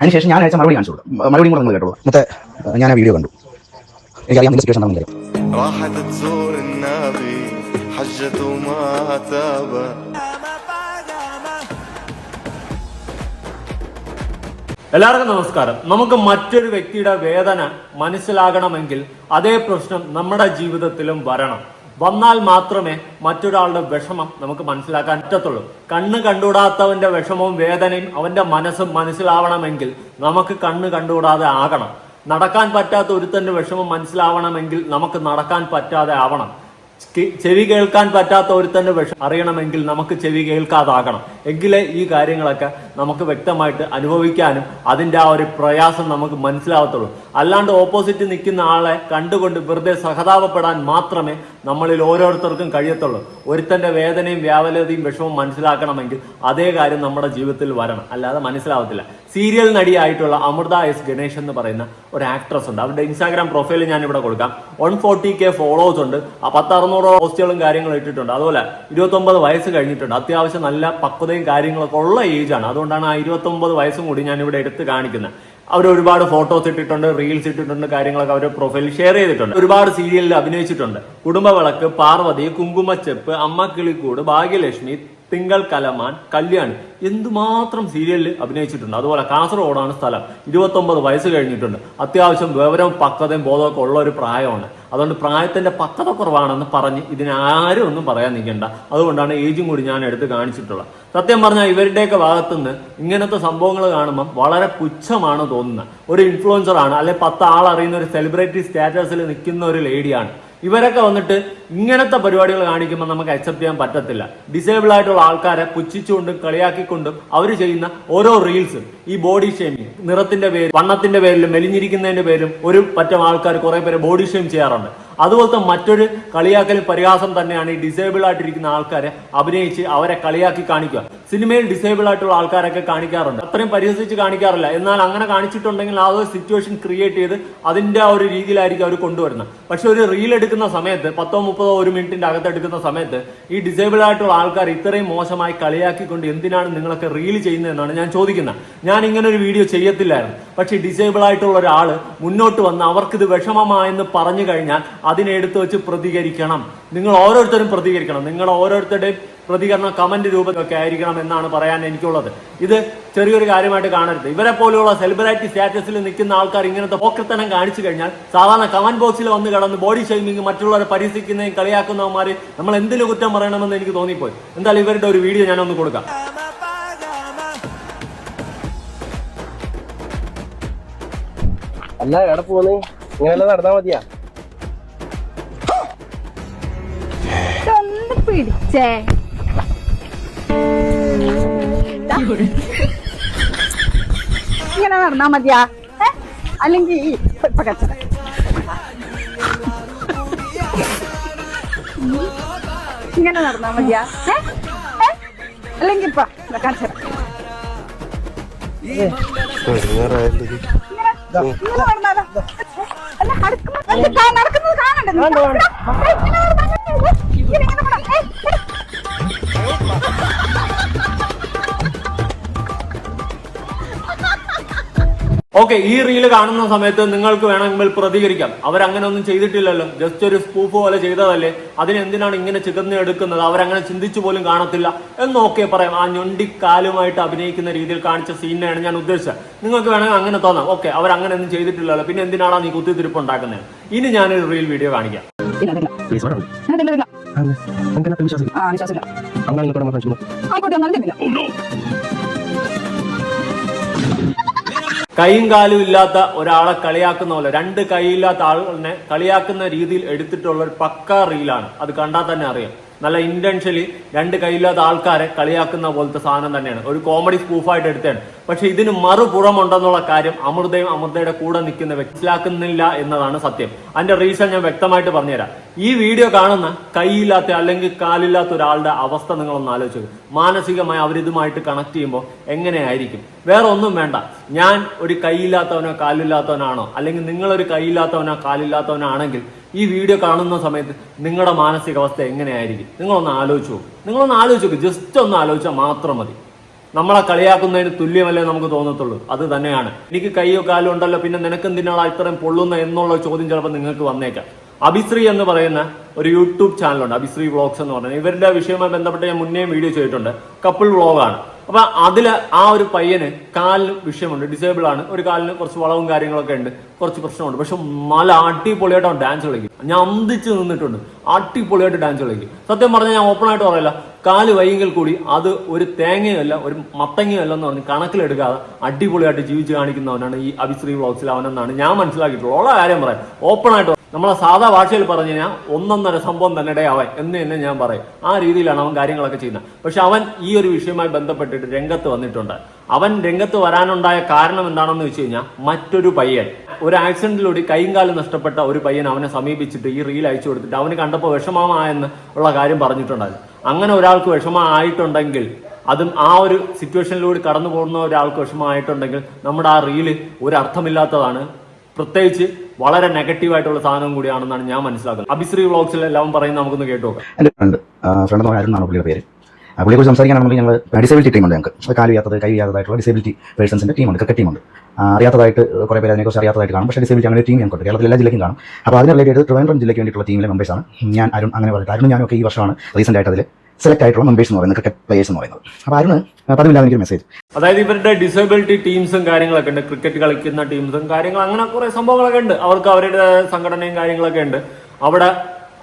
അതിനുശേഷം ഞാൻ അയച്ച മറുപടി കാണിച്ചു കൊടുക്കും. മറുപടിയും കൂടെ നിങ്ങൾ കേട്ടോ മൊത്തം ഞാൻ ആ വീഡിയോ കണ്ടു. എനിക്കറിയാം നിങ്ങളുടെ സിറ്റുവേഷൻ എന്താണെന്ന് എല്ലാവർക്കും നമസ്കാരം. നമുക്ക് മറ്റൊരു വ്യക്തിയുടെ വേദന മനസ്സിലാകണമെങ്കിൽ അതേ പ്രശ്നം നമ്മുടെ ജീവിതത്തിലും വരണം. വന്നാൽ മാത്രമേ മറ്റൊരാളുടെ വിഷമം നമുക്ക് മനസ്സിലാക്കാൻ പറ്റത്തുള്ളൂ. കണ്ണ് കണ്ടുകൂടാത്തവന്റെ വിഷമവും വേദനയും അവന്റെ മനസ്സും മനസ്സിലാവണമെങ്കിൽ നമുക്ക് കണ്ണ് കണ്ടുകൂടാതെ ആകണം. നടക്കാൻ പറ്റാത്ത ഒരുത്തന്റെ വിഷമം മനസ്സിലാവണമെങ്കിൽ നമുക്ക് നടക്കാൻ പറ്റാതെ ആവണം. ചെവി കേൾക്കാൻ പറ്റാത്ത ഒരുത്തന്റെ വിഷം അറിയണമെങ്കിൽ നമുക്ക് ചെവി കേൾക്കാതാകണം. എങ്കിലേ ഈ കാര്യങ്ങളൊക്കെ നമുക്ക് വ്യക്തമായിട്ട് അനുഭവിക്കാനും അതിന്റെ ആ ഒരു പ്രയാസം നമുക്ക് മനസ്സിലാവത്തുള്ളൂ. അല്ലാണ്ട് ഓപ്പോസിറ്റ് നിൽക്കുന്ന ആളെ കണ്ടുകൊണ്ട് വെറുതെ സഹതാപപ്പെടാൻ മാത്രമേ നമ്മളിൽ ഓരോരുത്തർക്കും കഴിയത്തുള്ളൂ. ഒരുത്തന്റെ വേദനയും വ്യാവലതയും വിഷമവും മനസ്സിലാക്കണമെങ്കിൽ അതേ കാര്യം നമ്മുടെ ജീവിതത്തിൽ വരണം. അല്ലാതെ മനസ്സിലാവത്തില്ല. സീരിയൽ നടിയായിട്ടുള്ള അമൃത എസ് ഗണേഷ് എന്ന് പറയുന്ന ഒരു ആക്ട്രസ് ഉണ്ട്. അവരുടെ ഇൻസ്റ്റാഗ്രാം പ്രൊഫൈൽ ഞാൻ ഇവിടെ കൊടുക്കാം. വൺ ഫോർട്ടി കെ ഫോളോവേഴ്സ് ഉണ്ട്. ആ പത്ത് അറുന്നൂറ് പോസ്റ്റുകളും കാര്യങ്ങളും ഇട്ടിട്ടുണ്ട്. അതുപോലെ ഇരുപത്തൊമ്പത് വയസ്സ് കഴിഞ്ഞിട്ടുണ്ട്. അത്യാവശ്യം നല്ല പക്വതയും കാര്യങ്ങളൊക്കെ ഉള്ള ഏജ് ആണ്. അതുകൊണ്ടാണ് ആ ഇരുപത്തൊമ്പത് വയസ്സും കൂടി ഞാൻ ഇവിടെ എടുത്ത് കാണിക്കുന്നത്. അവർ ഒരുപാട് ഫോട്ടോസ് ഇട്ടിട്ടുണ്ട് റീൽസ് ഇട്ടിട്ടുണ്ട് കാര്യങ്ങളൊക്കെ അവരുടെ പ്രൊഫൈൽ ഷെയർ ചെയ്തിട്ടുണ്ട്. ഒരുപാട് സീരിയലിൽ അഭിനയിച്ചിട്ടുണ്ട്. കുടുംബവിളക്ക് പാർവതി കുങ്കുമച്ചെപ്പ് അമ്മ കിളിക്കൂട് ഭാഗ്യലക്ഷ്മി തിങ്കൾ കലമാൻ കല്യാണി. എന്തുമാത്രം സീരിയലിൽ അഭിനയിച്ചിട്ടുണ്ട്. അതുപോലെ കാസർഗോഡാണ് സ്ഥലം. ഇരുപത്തൊമ്പത് വയസ്സ് കഴിഞ്ഞിട്ടുണ്ട്. അത്യാവശ്യം വിവരവും പക്വതയും ബോധമൊക്കെ ഉള്ള ഒരു പ്രായമാണ്. അതുകൊണ്ട് പ്രായത്തിന്റെ പക്വത കുറവാണെന്ന് പറഞ്ഞ് ഇതിനാരും ഒന്നും പറയാൻ നിൽക്കണ്ട. അതുകൊണ്ടാണ് ഏജും കൂടി ഞാൻ എടുത്ത് കാണിച്ചിട്ടുള്ളത്. സത്യം പറഞ്ഞാൽ ഇവരുടെയൊക്കെ ഭാഗത്തുനിന്ന് ഇങ്ങനത്തെ സംഭവങ്ങൾ കാണുമ്പോൾ വളരെ പുച്ഛമാണ് തോന്നുന്നത്. ഒരു ഇൻഫ്ലുവൻസർ ആണ്. അല്ലെ പത്ത് ആൾ അറിയുന്ന ഒരു സെലിബ്രിറ്റി സ്റ്റാറ്റസിൽ നിൽക്കുന്ന ഒരു ലേഡിയാണ് ഇവരൊക്കെ വന്നിട്ട് ഇങ്ങനത്തെ പരിപാടികൾ കാണിക്കുമ്പോൾ നമുക്ക് അക്സെപ്റ്റ് ചെയ്യാൻ പറ്റത്തില്ല. ഡിസേബിൾ ആയിട്ടുള്ള ആൾക്കാരെ പുച്ഛിച്ചുകൊണ്ടും കളിയാക്കിക്കൊണ്ടും അവർ ചെയ്യുന്ന ഓരോ റീൽസും ഈ ബോഡി ഷെയിമിങ് നിറത്തിന്റെ പേര് വണ്ണത്തിന്റെ പേരിലും മെലിഞ്ഞിരിക്കുന്നതിന്റെ പേരും ഒരു പറ്റം ആൾക്കാർ കുറെ പേര് ബോഡി ഷെയിം ചെയ്യാറുണ്ട്. അതുപോലത്തെ മറ്റൊരു കളിയാക്കലും പരിഹാസം തന്നെയാണ് ഈ ഡിസേബിൾ ആയിട്ടിരിക്കുന്ന ആൾക്കാരെ അഭിനയിച്ച് അവരെ കളിയാക്കി കാണിക്കുക. സിനിമയിൽ ഡിസേബിൾ ആയിട്ടുള്ള ആൾക്കാരൊക്കെ കാണിക്കാറുണ്ട്. അത്രയും പരിഹസിച്ച് കാണിക്കാറില്ല. എന്നാൽ അങ്ങനെ കാണിച്ചിട്ടുണ്ടെങ്കിൽ ആ ഒരു സിറ്റുവേഷൻ ക്രിയേറ്റ് ചെയ്ത് അതിന്റെ ആ ഒരു രീതിയിലായിരിക്കും അവർ കൊണ്ടുവരുന്നത്. പക്ഷെ ഒരു റീൽ എടുക്കുന്ന സമയത്ത് പത്തോ മുപ്പതോ ഒരു മിനിറ്റിന്റെ അകത്തെടുക്കുന്ന സമയത്ത് ഈ ഡിസേബിൾ ആയിട്ടുള്ള ആൾക്കാർ ഇത്രയും മോശമായി കളിയാക്കിക്കൊണ്ട് എന്തിനാണ് നിങ്ങളൊക്കെ റീൽ ചെയ്യുന്നതെന്നാണ് ഞാൻ ചോദിക്കുന്നത്. ഞാൻ ഇങ്ങനെ ഒരു വീഡിയോ ചെയ്യത്തില്ലായിരുന്നു. പക്ഷെ ഡിസേബിൾ ആയിട്ടുള്ള ഒരാൾ മുന്നോട്ട് വന്ന് അവർക്ക് ഇത് വിഷമമായെന്ന് പറഞ്ഞു കഴിഞ്ഞാൽ അതിനെ എടുത്തു വെച്ച് പ്രതികരിക്കണം. നിങ്ങൾ ഓരോരുത്തരും പ്രതികരിക്കണം. നിങ്ങൾ ഓരോരുത്തരുടെയും പ്രതികരണം കമന്റ് രൂപത്തിലൊക്കെ ആയിരിക്കണം എന്നാണ് പറയാൻ എനിക്കുള്ളത്. ഇത് ചെറിയൊരു കാര്യമായിട്ട് കാണരുത്. ഇവരെ പോലെയുള്ള സെലിബ്രിറ്റി സ്റ്റാറ്റസിൽ നിൽക്കുന്ന ആൾക്കാർ ഇങ്ങനത്തെ പോക്കത്തനം കാണിച്ചു കഴിഞ്ഞാൽ സാധാരണ കമന്റ് ബോക്സിൽ വന്ന് കടന്ന് ബോഡി ഷെയ്മിങ് മറ്റുള്ളവരെ പരിഹസിക്കുന്നതും കളിയാക്കുന്നവന്മാര് നമ്മൾ എന്തിനു കുറ്റം പറയണമെന്ന് എനിക്ക് തോന്നിപ്പോയി. എന്തായാലും ഇവരുടെ ഒരു വീഡിയോ ഞാനൊന്ന് കൊടുക്കാം. അല്ല എവിടെ പോന്ന്? ഇങ്ങനെയല്ല നടന്നാ മതിയാ? പിടിച്ചേ. ഇങ്ങനെ നടന്നാ മതിയാ. അല്ലെങ്കിൽ ഇങ്ങനെ നടന്നാ മതിയാ. അല്ലെങ്കിൽ ഇപ്പൊ നടക്കുന്നത് കാണണ്ടേ ഓക്കെ ഈ റീൽ കാണുന്ന സമയത്ത് നിങ്ങൾക്ക് വേണമെങ്കിൽ പ്രതികരിക്കാം. അവരങ്ങനെ ഒന്നും ചെയ്തിട്ടില്ലല്ലോ. ജസ്റ്റ് ഒരു സ്പൂഫ് പോലെ ചെയ്തതല്ലേ. അതിനെന്തിനാണ് ഇങ്ങനെ ചികർന്ന് എടുക്കുന്നത്? അവരങ്ങനെ ചിന്തിച്ചു പോലും കാണത്തില്ല. എന്നൊക്കെ പറയാം. ആ ഞൊണ്ടിക്കാലുമായിട്ട് അഭിനയിക്കുന്ന രീതിയിൽ കാണിച്ച സീനിനെയാണ് ഞാൻ ഉദ്ദേശിച്ചത്. നിങ്ങൾക്ക് വേണമെങ്കിൽ അങ്ങനെ തോന്നാം. ഓക്കെ അവരങ്ങനെ ഒന്നും ചെയ്തിട്ടില്ലല്ലോ. പിന്നെ എന്തിനാണ് നീ കുത്തിത്തിരിപ്പ് ഉണ്ടാക്കുന്നത് ഇനി ഞാനൊരു റീൽ വീഡിയോ കാണിക്കാം. നല്ല കൈയും കാലും ഇല്ലാത്ത ഒരാളെ കളിയാക്കുന്ന പോലെ രണ്ട് കൈയില്ലാത്ത ആളുകളെ കളിയാക്കുന്ന രീതിയിൽ എടുത്തിട്ടുള്ള ഒരു പക്ക റീലാണ്. അത് കണ്ടാൽ തന്നെ അറിയാം. നല്ല ഇന്റൻഷ്യലി രണ്ട് കൈയില്ലാത്ത ആൾക്കാരെ കളിയാക്കുന്ന പോലത്തെ സാധനം തന്നെയാണ്. ഒരു കോമഡി സ്പൂഫായിട്ട് എടുത്തതാണ്. പക്ഷെ ഇതിന് മറുപുറമുണ്ടെന്നുള്ള കാര്യം അമൃതയും അമൃതയുടെ കൂടെ നിൽക്കുന്ന മനസ്സിലാക്കുന്നില്ല എന്നതാണ് സത്യം. അതിന്റെ റീസൺ ഞാൻ വ്യക്തമായിട്ട് പറഞ്ഞുതരാം. ഈ വീഡിയോ കാണുന്ന കൈയില്ലാത്ത അല്ലെങ്കിൽ കാലില്ലാത്ത ഒരാളുടെ അവസ്ഥ നിങ്ങളൊന്ന് ആലോചിച്ചു മാനസികമായി അവരിതുമായിട്ട് കണക്ട് ചെയ്യുമ്പോൾ എങ്ങനെയായിരിക്കും? വേറെ ഒന്നും വേണ്ട. ഞാൻ ഒരു കൈയില്ലാത്തവനോ കാലില്ലാത്തവനാണോ? അല്ലെങ്കിൽ നിങ്ങളൊരു കൈയില്ലാത്തവനോ കാലില്ലാത്തവനോ ആണെങ്കിൽ ഈ വീഡിയോ കാണുന്ന സമയത്ത് നിങ്ങളുടെ മാനസികാവസ്ഥ എങ്ങനെയായിരിക്കും? നിങ്ങളൊന്ന് ആലോചിച്ചു നിങ്ങളൊന്ന് ആലോചിച്ച് നോക്ക്. ജസ്റ്റ് ഒന്ന് ആലോചിച്ചാൽ മാത്രം മതി. നമ്മളെ കളിയാക്കുന്നതിന് തുല്യമല്ലേ നമുക്ക് തോന്നത്തുള്ളൂ. അത് തന്നെയാണ്. എനിക്ക് കൈയോ കാലോ ഉണ്ടല്ലോ പിന്നെ നിനക്ക് എന്തിനാണ് ഇത്രയും പൊള്ളുന്ന എന്നുള്ള ചോദ്യം ചിലപ്പോൾ നിങ്ങൾക്ക് വന്നേക്കാം. അഭിശ്രീ എന്ന് പറയുന്ന ഒരു യൂട്യൂബ് ചാനലുണ്ട് അഭിശ്രീ വ്ളോഗ്സ് എന്ന് പറയുന്നത് ഇവരുടെ വിഷയവുമായി ബന്ധപ്പെട്ട് ഞാൻ മുന്നേ വീഡിയോ ചെയ്തിട്ടുണ്ട്. കപ്പിൾ വ്ളോഗാണ്. അപ്പൊ അതിൽ ആ ഒരു പയ്യന് കാലിന് വിഷയമുണ്ട്. ഡിസേബിൾ ആണ്. ഒരു കാലിന് കുറച്ച് വളവും കാര്യങ്ങളൊക്കെ ഉണ്ട്. കുറച്ച് പ്രശ്നമുണ്ട്. പക്ഷെ നല്ല അടിപൊളിയായിട്ട് അവൻ ഡാൻസ് കളിക്കും ഞാൻ അന്തിച്ച് നിന്നിട്ടുണ്ട്. അടിപൊളിയായിട്ട് ഡാൻസ് കളിക്കും. സത്യം പറഞ്ഞാൽ ഞാൻ ഓപ്പൺ ആയിട്ട് പറയില്ല. കാൽ വൈകിൽ കൂടി അത് ഒരു തേങ്ങയല്ല ഒരു മത്തങ്ങയല്ല എന്ന് പറഞ്ഞ് കണക്കിലെടുക്കാതെ അടിപൊളിയായിട്ട് ജീവിച്ച് കാണിക്കുന്നവനാണ് ഈ അഭിശ്രീ വ്ളോഗ്സിൽ അവനെന്നാണ് ഞാൻ മനസ്സിലാക്കിയിട്ടുള്ളത്. ഉള്ള കാര്യം പറയാം. ഓപ്പൺ ആയിട്ട് നമ്മളെ സാധാ ഭാഷയിൽ പറഞ്ഞു കഴിഞ്ഞാൽ ഒന്നൊന്നര സംഭവം തന്നെ അവൻ എന്ന് തന്നെ ഞാൻ പറയും. ആ രീതിയിലാണ് അവൻ കാര്യങ്ങളൊക്കെ ചെയ്യുന്നത്. പക്ഷെ അവൻ ഈ ഒരു വിഷയവുമായി ബന്ധപ്പെട്ടിട്ട് രംഗത്ത് വന്നിട്ടുണ്ട്. അവൻ രംഗത്ത് വരാനുണ്ടായ കാരണം എന്താണെന്ന് വെച്ച് കഴിഞ്ഞാൽ മറ്റൊരു പയ്യൻ. ഒരു ആക്സിഡന്റിലൂടെ കൈയും കാലം നഷ്ടപ്പെട്ട ഒരു പയ്യൻ അവനെ സമീപിച്ചിട്ട് ഈ റീൽ അയച്ചു കൊടുത്തിട്ട് അവന് കണ്ടപ്പോൾ വിഷമമായെന്ന് ഉള്ള കാര്യം പറഞ്ഞിട്ടുണ്ടായിരുന്നു. അങ്ങനെ ഒരാൾക്ക് വിഷമമായിട്ടുണ്ടെങ്കിൽ അതും ആ ഒരു സിറ്റുവേഷനിലൂടെ കടന്നു പോകുന്ന ഒരാൾക്ക് വിഷമമായിട്ടുണ്ടെങ്കിൽ നമ്മുടെ ആ റീൽ ഒരു അർത്ഥമില്ലാത്തതാണ്. പ്രത്യേകിച്ച് വളരെ നെഗറ്റീവായിട്ടുള്ള സാധനം കൂടിയാണെന്നാണ് ഞാൻ മനസ്സിലാക്കുന്നത്. അഭിശ്രീ വ്ളോഗ്സിൽ എല്ലാം പറയുന്നത് നമുക്കൊന്ന് കേട്ടു നോക്കാം എന്റെ ഫ്രണ്ട് ഫ്രണ്ട് പറയുന്നതാണ് പുള്ളിയുടെ പേര്? പുള്ളിയെ പുള്ളിയെക്കുറിച്ച് സംസാരിക്കാനാണെങ്കിൽ ഞങ്ങൾ ഡിസബിലിറ്റി ടീമുണ്ട് ഞങ്ങൾക്ക്. കാൽ ചെയ്യാത്തത് കൈ ചെയ്യാത്തതായിട്ടുള്ള ഡിസബിലിറ്റി പേഴ്സൺസിന്റെ ടീമുണ്ട് ക്രിക്കറ്റ് ടീമുണ്ട് അറിയാത്തതായിട്ട് കുറേ പേര് അതിനെക്കുറിച്ച് അറിയാത്തതായിട്ട് കാണും. പക്ഷേ ഡിസബിലിറ്റി അങ്ങനെ ടീം ഞങ്ങൾക്ക് കേരളത്തിലെ എല്ലാ ജില്ലയ്ക്കും കാണും. അപ്പോൾ അതിന് റിലേറ്റഡ് ട്രിവാൻഡ്രം ജില്ലയ്ക്ക് വേണ്ടിയിട്ടുള്ള ടീമിലെ മെമ്പേഴ്സാണ് ഞാൻ അരുൺ അങ്ങനെ പറഞ്ഞിട്ട് അരുൺ ഞാനൊക്കെ ഈ വർഷമാണ് റീസെന്റ് ആയിട്ട് അതിൽ സെലക്ട് ആയിട്ടുള്ള മെമ്പേഴ്സ് എന്ന് പറയുന്നത് ക്രിക്കറ്റ് പ്ലേയേഴ്സ് എന്ന് പറയുന്നത്. അപ്പോൾ അരുണ് പതിവില്ലാതെ എനിക്കൊരു മെസ്സേജ് അതായത് ഇവരുടെ ഡിസബിലിറ്റി ടീംസും കാര്യങ്ങളൊക്കെ ഉണ്ട്. ക്രിക്കറ്റ് കളിക്കുന്ന ടീംസും കാര്യങ്ങൾ അങ്ങനെ കുറെ സംഭവങ്ങളൊക്കെ ഉണ്ട്. അവർക്ക് അവരുടെ സംഘടനയും കാര്യങ്ങളൊക്കെ ഉണ്ട്. അവിടെ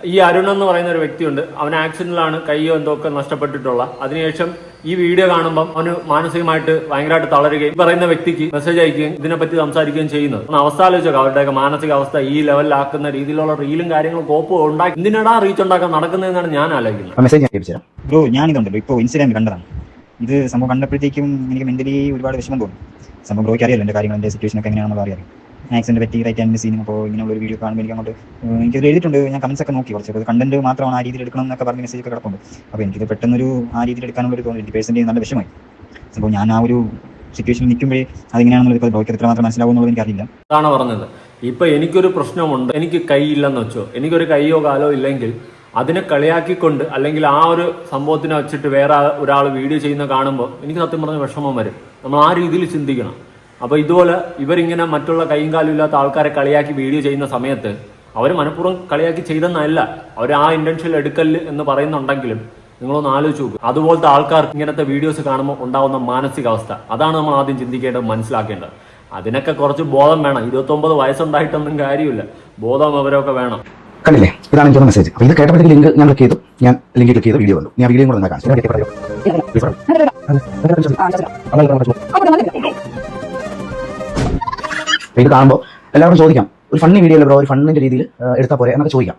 ഈ അരുൺ എന്ന് പറയുന്ന ഒരു വ്യക്തിയുണ്ട്. അവൻ ആക്സിഡന്റിലാണ് കയ്യോ എന്തോ ഒക്കെ നഷ്ടപ്പെട്ടിട്ടുള്ള. അതിനുശേഷം ഈ വീഡിയോ കാണുമ്പോൾ അവന് മാനസികമായിട്ട് ഭയങ്കരമായിട്ട് തളരുകയും പറയുന്ന വ്യക്തിക്ക് മെസ്സേജ് അയക്കുകയും ഇതിനെപ്പറ്റി സംസാരിക്കുകയും ചെയ്യുന്നത്. ഒന്ന് അവസ്ഥ ആലോചിച്ചോ അവരുടെയൊക്കെ മാനസിക അവസ്ഥ ഈ ലെവലിലാക്കുന്ന രീതിയിലുള്ള റീലും കാര്യങ്ങളും കോപ്പ് ഉണ്ടാക്കി. എന്തിനാടാ റീച്ച് ഉണ്ടാക്കാൻ നടക്കുന്നതെന്നാണ് ഞാൻ ആലോചിക്കുന്നത്. മെസ്സേജ് ഞാൻ ബ്രോ ഇൻസ്റ്റാഗ്രാമിൽ കണ്ടതാണ്. ഇത് സംഭവം കണ്ടപ്പോഴത്തേക്കും എനിക്ക് മെന്റലി ഒരുപാട് വിഷമം തോന്നി. സംഭവം ബ്രോയ്ക്ക് അറിയാലോ എന്റെ കാര്യങ്ങൾ എന്റെ സിറ്റുവേഷൻ ഒക്കെ എങ്ങനെയാണെന്നുള്ള അറിയാം ആക്സിഡന്റ് പറ്റി റൈറ്റ് ആൻഡ് സീനും അപ്പോൾ ഇങ്ങനെയുള്ള ഒരു വീഡിയോ കാണുമ്പോൾ എനിക്ക് അങ്ങോട്ട് എനിക്ക് എനിക്കത് എഴുതിയിട്ടുണ്ട്. ഞാൻ കമൻസ് ഒക്കെ നോക്കി കുറച്ച്. കണ്ടന്റ് മാത്രമാണ് ആ രീതിയിൽ എടുക്കണം എന്നൊക്കെ പറഞ്ഞ് മെസ്സേജ് ഒക്കെ കിടപ്പുണ്ട്. അപ്പോൾ എനിക്കിത് പെട്ടെന്നൊരു ആ രീതിയിൽ എടുക്കാനുള്ള ഒരു തോന്നി പേഴ്സന്റെ നല്ല വിഷമായി അപ്പോൾ ഞാൻ ആ ഒരു സിറ്റുവേഷനിൽ നിൽക്കുമ്പോഴേ അതിങ്ങനെയാണെന്നുള്ളത് ഇപ്പോൾ എത്ര എത്രമാത്രം മനസ്സിലാവും എന്നുള്ളത് എനിക്കറിയില്ല അതാണ് പറഞ്ഞത്. ഇപ്പൊ എനിക്കൊരു പ്രശ്നമുണ്ട്. എനിക്ക് കൈയില്ലെന്ന് വെച്ചോ. എനിക്കൊരു കൈയോ കാലോ ഇല്ലെങ്കിൽ അതിനെ കളിയാക്കിക്കൊണ്ട് അല്ലെങ്കിൽ ആ ഒരു സംഭവത്തിനെ വെച്ചിട്ട് വേറെ ഒരാൾ വീഡിയോ ചെയ്യുന്ന കാണുമ്പോൾ എനിക്ക് സത്യം പറഞ്ഞ വിഷമം വരും. നമ്മൾ ആ രീതിയിൽ ചിന്തിക്കണം. അപ്പൊ ഇതുപോലെ ഇവരിങ്ങനെ മറ്റുള്ള കൈയും കാലും ഇല്ലാത്ത ആൾക്കാരെ കളിയാക്കി വീഡിയോ ചെയ്യുന്ന സമയത്ത് അവർ മനഃപൂർവം കളിയാക്കി ചെയ്തെന്നല്ല. അവർ ആ ഇന്റൻഷൻ എടുക്കൽ എന്ന് പറയുന്നുണ്ടെങ്കിലും നിങ്ങളൊന്ന് ആലോചിച്ച് നോക്കുക അതുപോലത്തെ ആൾക്കാർ ഇങ്ങനത്തെ വീഡിയോസ് കാണുമ്പോൾ ഉണ്ടാവുന്ന മാനസികാവസ്ഥ. അതാണ് നമ്മൾ ആദ്യം ചിന്തിക്കേണ്ടത് മനസ്സിലാക്കേണ്ടത്. അതിനൊക്കെ കുറച്ച് ബോധം വേണം. ഇരുപത്തൊമ്പത് വയസ്സുണ്ടായിട്ടൊന്നും കാര്യമില്ല. ബോധം അവരൊക്കെ വേണം. കണ്ടില്ലേ? ഇതാണ് എനിക്ക് മെസ്സേജ് അപ്പോൾ ഇത് കേട്ടപ്പോഴത്തേക്ക് ലിങ്ക് ഞാൻ ക്ലിക്ക് ചെയ്തു. ഞാൻ ലിങ്ക് ക്ലിക്ക് ചെയ്ത് വീഡിയോ വന്നു ഞാൻ വീഡിയോ കൂടെ കാണിച്ചു. ഇത് കാണുമ്പോൾ എല്ലാവരും ചോദിക്കാം ഒരു ഫണ്ണി വീഡിയോ ബ്രോ ഒരു ഫണ്ണിന്റെ രീതിയിൽ എടുത്താൽ പോരെ എന്നൊക്കെ ചോദിക്കാം.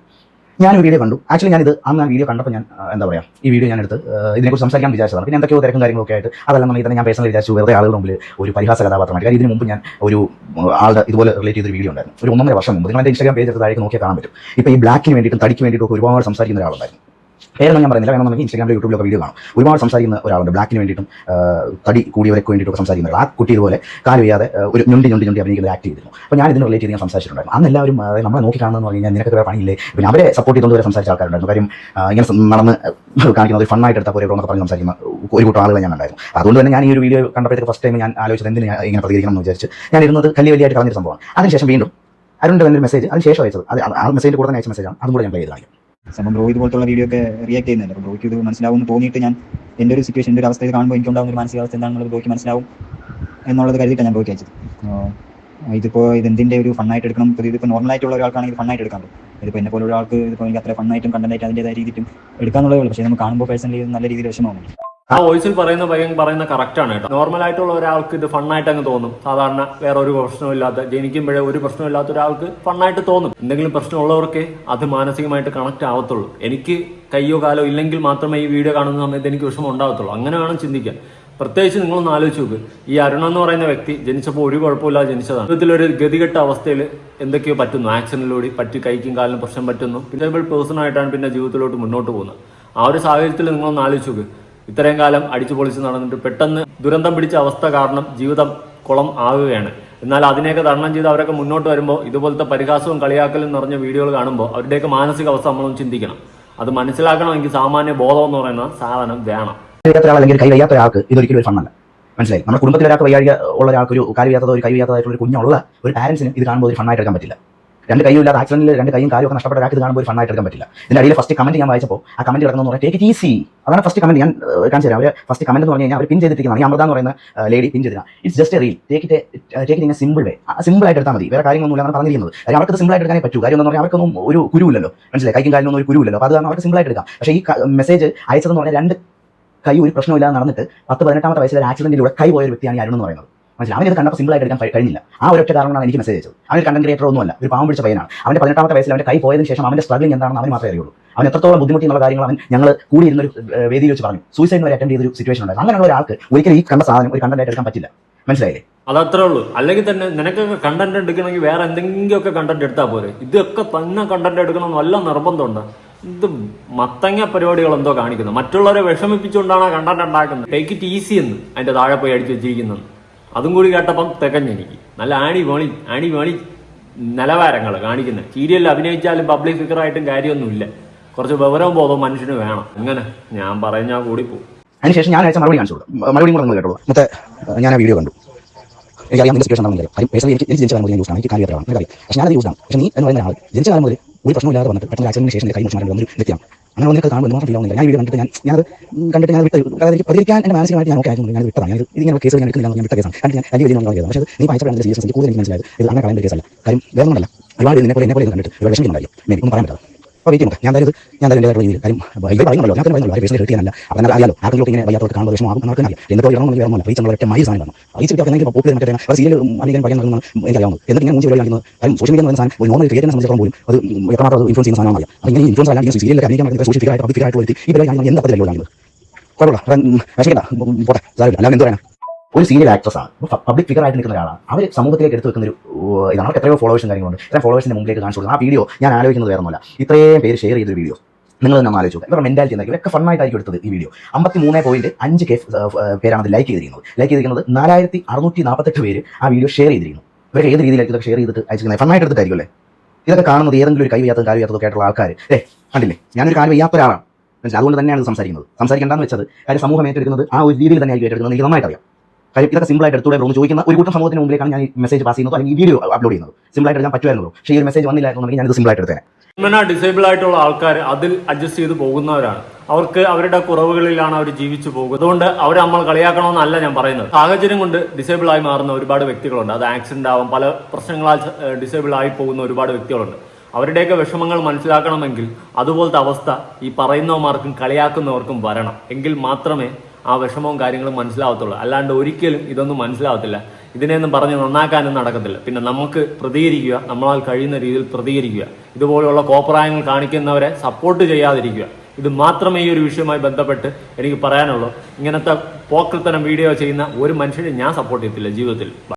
ഞാൻ വീഡിയോ കണ്ടു. ആക്ച്വലി ഞാനിത് അന്ന് ആ വീഡിയോ കണ്ടപ്പോൾ ഞാൻ എന്താ പറയുക ഈ വീഡിയോ ഞാൻ എടുത്ത് ഇതിനെക്കുറിച്ച് സംസാരിക്കാൻ വിചാരിച്ചതാണ്. പിന്നെ എന്തൊക്കെയോ തിരക്കും കാര്യങ്ങളൊക്കെ ആയിട്ട് അതെല്ലാം നമ്മൾ ഇതിനെ ഞാൻ പേഴ്സണൽ വിചാരിച്ചു. വെറുതെ ആളുകളുടെ മുമ്പിൽ ഒരു പരിഹാസ കഥാപാത്രമായിട്ട്. കാര്യം ഇതിന് മുമ്പ് ഞാൻ ഒരു ആളുടെ ഇതുപോലെ റിലേറ്റ് ചെയ്തൊരു വീഡിയോ ഉണ്ടായിരുന്നു. ഒരു ഒന്നര വർഷം മുമ്പ്. നിങ്ങൾ ഇൻസ്റ്റാഗ്രാം പേജ് എടുത്ത് താഴേക്ക് നോക്കിയാൽ കാണാൻ പറ്റും. ഇപ്പോൾ ഈ ബ്ലാക്കിന് വേണ്ടിയിട്ടും തടിക്ക് വേണ്ടിയിട്ടും ഒക്കെ ഒരുപാട് സംസാരിക്കുന്ന ഒരാളുണ്ടായിരുന്നു. പേരൊന്നും ഞാൻ പറയുന്നില്ല. കാരണം നമുക്ക് ഇൻസ്റ്റാഗ്രാമിൽ യൂട്യൂബിലൊക്കെ വീഡിയോ കാണും. ഒരുപാട് സംസാരിക്കുന്ന ഒരാളുണ്ട്. ബ്ലാക്കിന് വേണ്ടിയിട്ടും തടി കൂടിയവരൊക്കെ വേണ്ടിയിട്ടൊക്കെ സംസാരിക്കുന്ന ആ കുട്ടി ഇതുപോലെ കാൽ വയ്യാതെ ഒരു ഞൊണ്ടി ഞൊണ്ടി ഞൊണ്ടി അഭിനയിക്കുന്ന ആക്ട് ചെയ്തിരുന്നു. അപ്പോൾ ഞാൻ ഇതിന് റിലേറ്റ് ചെയ്ത് ഞാൻ സംസാരിച്ചിട്ടുണ്ടായിരുന്നു. അന്ന് എല്ലാവരും നമ്മളെ നോക്കി കാണുന്നതെന്ന് പറഞ്ഞു കഴിഞ്ഞാൽ നിനക്ക് വേറെ പണിയില്ലേ? പിന്നെ അവരെ സപ്പോർട്ട് ചെയ്തുകൊണ്ട് വരെ സംസാരിച്ച ആൾക്കാരുണ്ടായിരുന്നു. കാര്യം ഇങ്ങനെ നടന്ന് കാണിക്കുന്നത് ഒരു ഫണ്ണായിട്ട് എടുത്താൽ പോലെ എന്നൊക്കെ പറഞ്ഞ് സംസാരിക്കുന്ന ഒരു കൂട്ടം ആളുകൾ ഞാൻ ഉണ്ടായിരുന്നു. അതുകൊണ്ട് തന്നെ ഞാൻ ഈ ഒരു വീഡിയോ കണ്ടപ്പോഴത്തേക്ക് ഫസ്റ്റ് ടൈം ഞാൻ ആലോചിച്ചത് എന്തിന് ഇങ്ങനെ പ്രതികരിക്കണം എന്ന് വിചാരിച്ച് ഞാൻ ഇരുന്നത് കല്ലി വലിയായിട്ട് കളഞ്ഞൊരു സംഭവമാണ്. അതിനുശേഷം വീണ്ടും അരുണിന്റെ തന്നെ മെസ്സേജ് അതിന് ശേഷം അയച്ചത്. അത് ആ മെസ്സേജിന്റെ കൂടെ തന്നെ അയച്ച മെസ്സേജാണ് അതും കൂടെ ഞാൻ പ്ലേ ചെയ്ത് കാണിക്കും. സംഭവം ബ്രോ ഇതുപോലത്തുള്ള വീഡിയോ ഒക്കെ റിയാക്ട് അപ്പോൾ ബ്രോയ്ക്ക് ഇത് മനസ്സിലാവും തോന്നിയിട്ട് ഞാൻ എന്റെ ഒരു സിറ്റുവേഷൻ എന്റെ ഒരു അവസ്ഥയിൽ കാണുമ്പോൾ എനിക്കുണ്ടാകുന്ന ഒരു മാനസികാവസ്ഥ എന്താണെന്നുള്ളത് ബ്രോയ്ക്ക് മനസ്സിലാവും എന്നുള്ളത് കരുതിയിട്ടാണ് ഞാൻ ബ്രോയ്ക്ക് അയച്ചത്. ഇതിപ്പോ ഇതിപ്പോൾ ഇതെന്തിന്റെ ഒരു ഫണ്ണായിട്ട് എടുക്കണം? ഇപ്പോൾ ഇതിപ്പോൾ നോർമലായിട്ടുള്ള ഒരാൾക്കാണെങ്കിൽ ഫണ്ണായിട്ട് എടുക്കാൻ പറ്റും. ഇതിപ്പോൾ എന്നെ പോലെ ഒരാൾക്ക് ഇതിപ്പോൾ എനിക്ക് അത്ര ഫണ്ണായിട്ടും കണ്ടന്റായിട്ട് അതിന്റെതായ രീതിയിലും എടുക്കാന്നുള്ളതേ ഉള്ളൂ. പക്ഷേ നമുക്ക് കാണുമ്പോൾ പേഴ്സണലി നല്ല രീതിയിൽ വിഷമമാണ് ആ വോയിസിൽ പറയുന്ന പയ്യൻ പറയുന്ന കറക്റ്റ് ആണ് കേട്ടോ. നോർമൽ ആയിട്ടുള്ള ഒരാൾക്ക് ഇത് ഫണ്ണായിട്ട് അങ്ങ് തോന്നും. സാധാരണ വേറെ ഒരു പ്രശ്നമില്ലാത്ത ജനിക്കുമ്പോഴേ ഒരു പ്രശ്നമില്ലാത്ത ഒരാൾക്ക് ഫണ്ണായിട്ട് തോന്നും. എന്തെങ്കിലും പ്രശ്നമുള്ളവർക്ക് അത് മാനസികമായിട്ട് കണക്ട് ആവത്തുള്ളൂ. എനിക്ക് കയ്യോ കാലോ ഇല്ലെങ്കിൽ മാത്രമേ ഈ വീഡിയോ കാണുന്ന സമയത്ത് എനിക്ക് വിഷമം ഉണ്ടാവത്തുള്ളൂ. അങ്ങനെ വേണം ചിന്തിക്കാൻ. പ്രത്യേകിച്ച് നിങ്ങളൊന്ന് ആലോചിച്ച് നോക്ക്. ഈ അരുണ എന്ന് പറയുന്ന വ്യക്തി ജനിച്ചപ്പോൾ ഒരു കുഴപ്പമില്ലാതെ ജനിച്ചതാണ്. ജീവിതത്തിലൊരു ഗതികെട്ട അവസ്ഥയിൽ എന്തൊക്കെയോ പറ്റുന്നു. ആക്സിഡന്റിലൂടെ പറ്റി കൈക്കും കാലിനും പ്രശ്നം പറ്റുന്നു. ഡിസേബിൾ പേഴ്സണായിട്ടാണ് പിന്നെ ജീവിതത്തിലോട്ട് മുന്നോട്ട് പോകുന്നത്. ആ ഒരു സാഹചര്യത്തിൽ നിങ്ങളൊന്ന് ആലോചിച്ച് നോക്ക്. ഇത്രയും കാലം അടിച്ചു പൊളിച്ച് നടന്നിട്ട് പെട്ടെന്ന് ദുരന്തം പിടിച്ച അവസ്ഥ കാരണം ജീവിതം കുളം ആകുകയാണ്. എന്നാൽ അതിനെയൊക്കെ തരണം ചെയ്ത് അവരൊക്കെ മുന്നോട്ട് വരുമ്പോൾ ഇതുപോലത്തെ പരിഹാസവും കളിയാക്കലും നിറഞ്ഞ വീഡിയോകൾ കാണുമ്പോൾ അവരുടെയൊക്കെ മാനസിക അവസ്ഥ നമ്മളൊന്ന് ചിന്തിക്കണം. അത് മനസ്സിലാക്കണമെങ്കിൽ സാമാന്യ ബോധം എന്ന് പറയുന്ന സാധനം വേണം. അല്ലെങ്കിൽ കൈ വയ്യാത്ത ഒരാൾക്ക് ഇതൊരിക്കലും ഒരു ഫണ്ണല്ല മനസ്സിലായി? നമ്മുടെ കുടുംബത്തിൽ ഒരാൾക്ക് വയ്യാഴിക ഉള്ള ഒരാൾക്ക് ഒരു കാര്യം ഒരു കൈ വയ്യാത്തതായിട്ടുള്ള ഒരു കുഞ്ഞുള്ള ഒരു പാരൻസിന് ഇത് കാണുമ്പോൾ ഒരു ഫണ്ണായിട്ട് എടുക്കാൻ പറ്റില്ല. രണ്ട് കൈയും ഇല്ലാത്ത ആക്സിഡന്റിൽ രണ്ട് കൈയും കാലും ഒക്കെ നഷ്ടപ്പെട്ട ഒരാൾക്ക് കാണുമ്പോൾ ഒരു ഫണ്ണായിട്ട് എടുക്കാൻ പറ്റില്ല. ഇതിന്റെ അടിയിൽ ഫസ്റ്റ് കമന്റ് ഞാൻ വായിച്ചപ്പോൾ ആ കമന്റ് കിടക്കുന്ന പറഞ്ഞാൽ ടേക്ക് ഇറ്റ് ഈസി അതാണ് ഫസ്റ്റ് കമന്റ് ഞാൻ കാണിച്ചു തരാം. അവർ ഫസ്റ്റ് കമന്റ് എന്ന് പറഞ്ഞു കഴിഞ്ഞാൽ അവർ പിൻ ചെയ്തിരിക്കുന്നതാണ് ഈ അമൃത എന്ന് പറയുന്ന ലേഡി പിൻ ചെയ്തിരുന്ന it's just a reel take it take it in simple way simple ആയിട്ട് എടുത്താൽ മതി. വേറെ കാര്യമൊന്നുമില്ല എന്നാണ് പറഞ്ഞിരിക്കുന്നത്. കാര്യം അവർക്ക് സിമ്പിൾ ആയിട്ട് എടുക്കാനേ പറ്റൂ. കാര്യം എന്ന് പറഞ്ഞാൽ അവർക്കൊന്നും ഒരു കുരുവില്ലല്ലോ മനസ്സിലായി? കൈക്കും കാലിനൊന്നും ഒരു കുരുവില്ലല്ലോ അപ്പോൾ അത് കാരണം അവർക്ക് സിമ്പിൾ ആയിട്ട് എടുക്കാം. പക്ഷേ ഈ മെസ്സേജ് അയച്ചതെന്ന് പറഞ്ഞാൽ രണ്ട് കൈ ഒരു പ്രശ്നമില്ലാതെ നടന്നിട്ട് പത്ത് പതിനെട്ടാമത്തെ വയസ്സിൽ ആക്സിഡന്റിലൂടെ കൈ പോയ ഒരു വ്യക്തിയാണ് ഈ അരുൺ എന്ന് പറയുന്നത്. മനസ്സിലായി? അവനത് കണ്ടപ്പോൾ സിമ്പിൾ ആയിട്ട് എടുക്കാൻ കഴി- കഴിഞ്ഞില്ല. ആ ഒരു ഒറ്റ കാരണമാണ് എനിക്ക് മെസ്സേജ് അയച്ചത്. അവൻ കണ്ടന്റ് ക്രിയേറ്റർ ഒന്നുമല്ല ഒരു പാവം പിടിച്ച പയ്യനാണ്. അവന്റെ പതിനെട്ടാമത്തെ വയസ്സിൽ അവന്റെ കൈ പോയതിന് ശേഷം അവന്റെ സ്ട്രഗ്ലിംഗ് എന്താണെന്ന് അവന് മാത്രമേ അറിയുള്ളൂ. അവൻ എത്രത്തോളം ബുദ്ധിമുട്ടി എന്നുള്ള കാര്യങ്ങൾ അവൻ ഞങ്ങൾ കൂടിയിരുന്ന ഒരു വേദിയിൽ വെച്ച് പറഞ്ഞു. സൂയിസൈഡ് വരെ അറ്റൻഡ് ചെയ്തൊരു സിറ്റുവേഷൻ ഉണ്ടായിരുന്നു. അങ്ങനെയുള്ള ഒരാൾക്ക് ഒരിക്കലും ഈ കണ്ട സാധനം ഒരു കണ്ടന്റ് ആയിട്ട് എടുക്കാൻ പറ്റില്ല. മനസ്സിലായില്ലേ? അതത്രേ ഉള്ളൂ. അല്ലെങ്കിൽ തന്നെ നിനക്കൊക്കെ കണ്ടന്റ് എടുക്കണമെങ്കിൽ വേറെ എന്തെങ്കിലുമൊക്കെ കണ്ടന്റ് എടുത്താൽ പോരെ. ഇതൊക്കെ തന്നെ കണ്ടന്റ് എടുക്കണം നല്ല നിർബന്ധമുണ്ട്? ഇത് മത്തങ്ങ പരിപാടികൾ എന്തോ കാണിക്കുന്നു. മറ്റുള്ളവരെ വിഷമിപ്പിച്ചുകൊണ്ടാണ് കണ്ടന്റ് ഉണ്ടാക്കുന്നത്. ടേക്ക് ഇറ്റ് ഈസി എന്ന് അതിന്റെ താഴെ പോയി അടിച്ചു വെച്ചിരിക്കുന്നത്. അതും കൂടി കേട്ടപ്പം തികഞ്ഞെനിക്ക് നല്ല ആണി വേണി ആണി വേണി നിലവാരങ്ങൾ കാണിക്കുന്നത് സീരിയലിൽ അഭിനയിച്ചാലും പബ്ലിക് ഫിഗറായിട്ടും കാര്യമൊന്നുമില്ല. കുറച്ച് വിവരവും ബോധവും മനുഷ്യന് വേണം. അങ്ങനെ ഞാൻ പറഞ്ഞാൽ കൂടി പോകും. അതിനുശേഷം ഞാൻ അയച്ച മറുപടി കാണിച്ചു മറുപടി കൂടെ കേട്ടോളൂ. മറ്റേ ഞാൻ ആ വീഡിയോ കണ്ടു. എനിക്കറിയാം നിന്റെ സിറ്റുവേഷൻ എനിക്ക് യൂസ് ആണ് എനിക്ക് കാര്യം പക്ഷേ ഞാനത് യൂസ് ആണ് പക്ഷേ നീ എന്ന് പറയുന്ന ആൾ ജനിച്ച കാലം മുതൽ ഒരു പ്രശ്നമില്ലാതെ വന്നിട്ട് പെട്ടെന്ന് ആക്സിഡന്റിന് ശേഷം കൈ മോശം വന്നൊരു വ്യക്തിയാണ്. അങ്ങനെ ഒന്നിനൊക്കെ കാണുമ്പോൾ മാത്രം ഫീൽ ഞാൻ വീഡിയോ കണ്ടിട്ട് ഞാൻ ഞാനത് കണ്ടിട്ട് ഞാൻ വിട്ട്. അതായത് എനിക്ക് പ്രതികരിക്കാൻ എന്റെ മാനസികമായിട്ട് ഞാൻ ഓക്കെ ആയിരുന്നു ഞാൻ വിട്ടതാണ്. ഞാൻ ഇതിങ്ങനെ കേസ് ഞാൻ എടുക്കുന്നില്ല ഞാൻ വിട്ട കേസാണ് കാരണം ഞാൻ വലിയ വലിയ നോക്കാൻ പക്ഷേ നീ വായിച്ചപ്പോഴാണ് സീരിയസ് കൂടുതൽ എനിക്ക് മനസ്സിലായത്. ഇത് അങ്ങനെ കളയേണ്ട കേസല്ല കാര്യം വേറെ ഒന്നല്ല ഒരുപാട് നിന്നെ പോലെ എന്നെ പോലെ കണ്ടിട്ട്. ഒരു വിഷമിക്കുന്നുണ്ടായി എനിക്ക് ഒന്നും പറയാൻ പറ്റാതെ അപ്പോൾ ചെയ്യാം ഞാൻ അതായത് ഞാൻ എന്തായാലും എന്റെ രീതിയിൽ കാര്യം ഇത് പറയുന്നല്ലോ ഞാൻ പറയുന്നല്ലോ ആരും പേഴ്സണൽ കിട്ടിയല്ല അപ്പം അറിയാലോ. ആർക്കെങ്കിലും ഇങ്ങനെ വയ്യാത്തോട്ട് കാണുമ്പോൾ വിഷമമാകും നമുക്ക് അറിയാം. എന്നിട്ട് ഇറങ്ങുമ്പോൾ വേറെ ഒന്നുമല്ല. ഒറ്റ മൈ സാധനം റീച്ച് കിട്ടിയാൽ പോപ്പുലർ മറ്റേ ഒരു സീരിയൽ അല്ലെങ്കിൽ പറയാൻ നടക്കുന്ന എനിക്കറിയാവുന്നത്. എന്നിട്ട് ഞാൻ മൂഞ്ചി കാണിക്കുന്നത് കാര്യം സോഷ്യൽ മീഡിയ എന്ന സാധനം ഒരു നോർമൽ ക്രിയേറ്ററിനെ സംബന്ധിച്ചിടത്തോളം പോലും അത് എത്രമാത്രം ഇൻഫ്ലുവൻസ് ചെയ്യുന്ന സാധനമാണ് അപ്പോൾ ഇങ്ങനെ ഇൻഫ്ലുവൻസ് അല്ലെങ്കിൽ സീരിയലിൽ അഭിനയിക്കാൻ പറ്റുന്ന ഫിഗറായിട്ട് പബ്ലിക് പരിപാടി ഞാൻ എന്താ പറ്റില്ല കാണിക്കുന്നത് കുഴപ്പമില്ല. വിഷമിക്കണ്ട. പോട്ടെ. സാറില്ല അല്ലാതെ എന്ത് പറയാനാ? ഒരു സീരിയൽ ആക്ട്രസ് ആണ്. പബ്ലിക് ഫിഗർ ആയിട്ട് നിൽക്കുന്ന ഒരാളാണ്. അവർ സമൂഹത്തിലേക്ക് എടുത്ത് വെക്കുന്ന ഒരു ഇതാണ്. അവർക്ക് എത്രയോ ഫോളോവേഴ്സും കാര്യങ്ങളുണ്ട്. ഇത്രയും ഫോളോവേഴ്സിന്റെ മുമ്പിലേക്ക് കാണിച്ചു കൊടുക്കുന്നത് ആ വീഡിയോ ഞാൻ ആലോചിക്കുന്നത് വേറൊന്നുമല്ല ഇത്രയും പേര് ഷെയർ ചെയ്തൊരു വീഡിയോ നിങ്ങൾ തന്നെ ആലോചിച്ചു ഇവരുടെ മെന്റാലിറ്റി എന്തായിരിക്കും? ഇവരൊക്കെ ഫണ്ണായിട്ടായിരിക്കും എടുത്തത് ഈ വീഡിയോ അമ്പത്തി മൂന്ന് പോയിന്റ് അഞ്ച് കെ പേരാണ് അത് ലൈക്ക് ചെയ്തിരിക്കുന്നത്. ലൈക്ക് ചെയ്തിരിക്കുന്നത് നാലായിരത്തി അറുന്നൂറ്റി നാൽപ്പത്തെട്ട് പേര് ആ വീഡിയോ ഷെയർ ചെയ്തിരിക്കുന്നു. ഇവരൊക്കെ ഏത് രീതിയിലേക്ക് ഇതൊക്കെ ഷെയർ ചെയ്തിട്ട് അയച്ചിരിക്കുന്നത്? ഫണ്ണായിട്ട് എടുത്തിട്ടായിരിക്കും അല്ലേ? ഇതൊക്കെ കാണുന്നത് ഏതെങ്കിലും ഒരു കൈ വയ്യാത്തതും വയ്യാത്തതൊക്കെ ആയിട്ടുള്ള ആൾക്കാർ ഏ കണ്ടില്ലേ? ഞാനൊരു കാര്യം വയ്യാത്ത ഒരാളാണ്. അതുകൊണ്ട് തന്നെയാണ് സംസാരിക്കുന്നത്. സംസാരിക്കേണ്ടെന്ന് വെച്ചത് കാര്യം സമൂഹം ഏറ്റെടുക്കുന്നത് ആ ഒരു രീതിയിൽ തന്നെ ആയിരിക്കും ഏറ്റെടുക്കുന്നത്. എനിക്ക് നന്നായിട്ട് അറിയാം കാര്യം ഇതൊക്കെ സിമ്പിൾ ആയിട്ട് എടുത്തുകൂടെ ബ്രോ ചോദിക്കുന്ന ഒരു കൂട്ടം സമൂഹത്തിന് മുമ്പിലേക്കാണ് ഞാൻ ഈ മെസ്സേജ് പാസ് ചെയ്യുന്നത്. അല്ലെങ്കിൽ ഈ വീഡിയോ അപ്ലോഡ് ചെയ്യുന്നത്. സിമ്പിൾ ആയിട്ട് എടുക്കാൻ പറ്റുമായിരുന്നു പക്ഷേ ഈ ഒരു മെസ്സേജ് വന്നില്ലായിരുന്നുണ്ടെങ്കിൽ ഞാൻ ഇത് സിമ്പിൾ ആയിട്ട് എടുത്തേനെ. ഇങ്ങനെ ഡിസേബിൾ ആയിട്ടുള്ള ആൾക്കാർ അതിൽ അഡ്ജസ്റ്റ് ചെയ്ത് പോകുന്നവരാണ്. അവർക്ക് അവരുടെ കുറവുകളിലാണ് അവർ ജീവിച്ചു പോകുന്നത്. അതുകൊണ്ട് അവരെ നമ്മൾ കളിയാക്കണമെന്നല്ല ഞാൻ പറയുന്നത്. സാഹചര്യം കൊണ്ട് ഡിസേബിൾ ആയി മാറുന്ന ഒരുപാട് വ്യക്തികളുണ്ട്. അത് ആക്സിഡന്റ് ആവും. പല പ്രശ്നങ്ങളാൽ ഡിസേബിൾ ആയി പോകുന്ന ഒരുപാട് വ്യക്തികളുണ്ട്. അവരുടെയൊക്കെ വിഷമങ്ങൾ മനസ്സിലാക്കണമെങ്കിൽ അതുപോലത്തെ അവസ്ഥ ഈ പറയുന്നവർക്കും കളിയാക്കുന്നവർക്കും വരണം. എങ്കിൽ മാത്രമേ ആ വിഷമവും കാര്യങ്ങളും മനസ്സിലാവത്തുള്ളൂ. അല്ലാണ്ട് ഒരിക്കലും ഇതൊന്നും മനസ്സിലാവത്തില്ല. ഇതിനെയൊന്നും പറഞ്ഞ് നന്നാക്കാനും നടക്കത്തില്ല. പിന്നെ നമുക്ക് പ്രതികരിക്കുക നമ്മളാൽ കഴിയുന്ന രീതിയിൽ പ്രതികരിക്കുക. ഇതുപോലെയുള്ള കോപ്രായങ്ങൾ കാണിക്കുന്നവരെ സപ്പോർട്ട് ചെയ്യാതിരിക്കുക. ഇത് മാത്രമേ ഈ ഒരു വിഷയവുമായി ബന്ധപ്പെട്ട് എനിക്ക് പറയാനുള്ളൂ. ഇങ്ങനത്തെ പോക്കൽത്തരം വീഡിയോ ചെയ്യുന്ന ഒരു മനുഷ്യനെ ഞാൻ സപ്പോർട്ട് ചെയ്യത്തില്ല ജീവിതത്തിൽ.